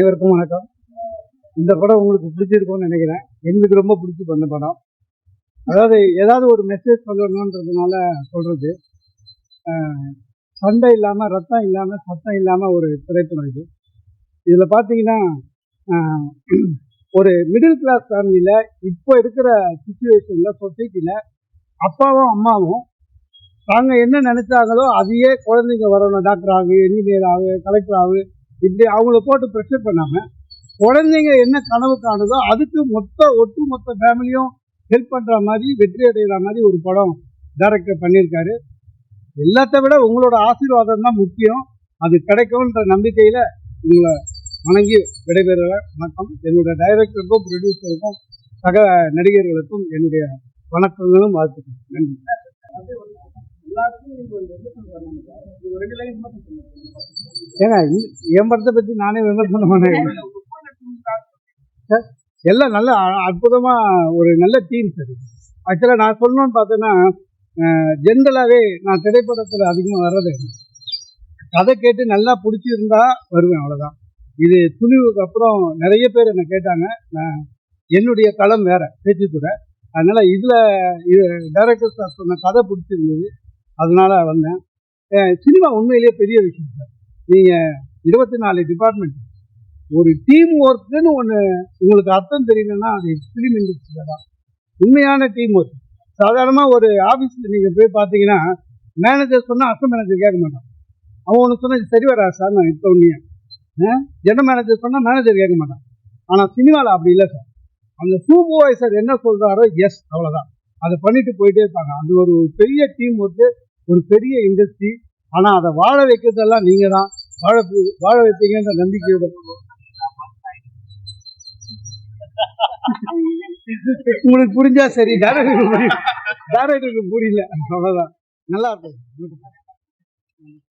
அனைவருக்கும் வணக்கம். இந்த படம் உங்களுக்கு பிடிச்சிருக்கும்னு நினைக்கிறேன். எங்களுக்கு ரொம்ப பிடிச்சி பண்ண படம். அதாவது ஏதாவது ஒரு மெசேஜ் சொல்லணுன்றதுனால சொல்கிறது சண்டை இல்லாமல் ரத்தம் இல்லாமல் சத்தம் இல்லாமல் ஒரு திரைப்படம் இது. இதில் பார்த்தீங்கன்னா ஒரு மிடில் கிளாஸ் ஃபேமிலியில் இப்போ இருக்கிற சுச்சுவேஷனில் சொசைட்டியில் அப்பாவும் அம்மாவும் தாங்க என்ன நினைச்சாங்களோ அதையே குழந்தைங்க வரணும். டாக்டர் ஆகு இன்ஜினியர் ஆகு கலெக்டர் ஆகு. இப்படி அவங்கள போட்டு ப்ரெஷர் பண்ணாம குழந்தைங்க என்ன கனவு காணுதோ அதுக்கு மொத்த ஒட்டு மொத்த ஃபேமிலியும் ஹெல்ப் பண்ணுற மாதிரி வெற்றி அடைகிற மாதிரி ஒரு படம் டைரக்டர் பண்ணியிருக்காரு. எல்லாத்த விட உங்களோட ஆசீர்வாதம் தான் முக்கியம். அது கிடைக்கும்ன்ற நம்பிக்கையில் உங்களை வணங்கி விடைபெறுகிறேன் வணக்கம். என்னுடைய டைரக்டருக்கும் ப்ரொடியூசருக்கும் சக நடிகர்களுக்கும் என்னுடைய வணக்கங்களும் வாழ்த்துக்கள் நன்றி. ஏங்க இந்த- என் படத்தை பத்தி நானே விமர்சனம் பண்ணேன் சார், எல்லாம் நல்ல அ- அற்புதமா ஒரு நல்ல டீம் சார். ஆக்சுவலாக நான் சொல்லணும்னு பார்த்தேன்னா ஜென்ரலாகவே நான் திரைப்படத்தில் அதிகமாக வர்றது. கதை கேட்டு நல்லா பிடிச்சிருந்தா வருவேன் அவ்வளோதான் இது துணிவுக்கு அப்புறம் நிறைய பேர் என்னை கேட்டாங்க. நான் என்னுடைய களம் வேற பேச்சுத்துறை. அதனால இதில் இது டைரக்டர் சார் சொன்ன கதை பிடிச்சிருந்தது. அதனால வந்தேன். சினிமா உண்மையிலேயே பெரிய விஷயம் சார். நீங்கள் இருபத்தி நாலு டிபார்ட்மெண்ட் ஒரு டீம் ஒர்க்குன்னு ஒன்று உங்களுக்கு அர்த்தம் தெரியலன்னா அது ஃபிலிம் இண்டஸ்ட்ரியில் தான். உண்மையான டீம் ஒர்க் சாதாரணமாக ஒரு ஆஃபீஸில் நீங்கள் போய் பார்த்தீங்கன்னா மேனேஜர் சொன்னால் அசம் மேனேஜர் கேட்க மாட்டான். அவன் ஒன்று சொன்னால் இது சரி வரா சார் நான் இப்போ ஒன்றிய ஜெனரல் மேனேஜர் சொன்னால் மேனேஜர் கேட்க மாட்டான். ஆனால் சினிமாவில் அப்படி இல்லை சார் அந்த சூப்பர்வைசர் என்ன சொல்கிறாரோ எஸ் அவ்வளோதான் அதை பண்ணிட்டு போயிட்டே இருப்பாங்க. அது ஒரு பெரிய டீம் ஒர்க்கு ஒரு பெரிய இண்டஸ்ட்ரி ஆனால் அதை வாழ வைக்கிறதெல்லாம் நீங்கள் தான் வாழ வாழ வைப்பீங்கன்ற நம்பிக்கையோட உங்களுக்கு புரிஞ்சா சரி டேரக்டருக்கு புரியல டேரக்டருக்கு புரியல. அவ்வளவுதான். நல்லா இருக்கும்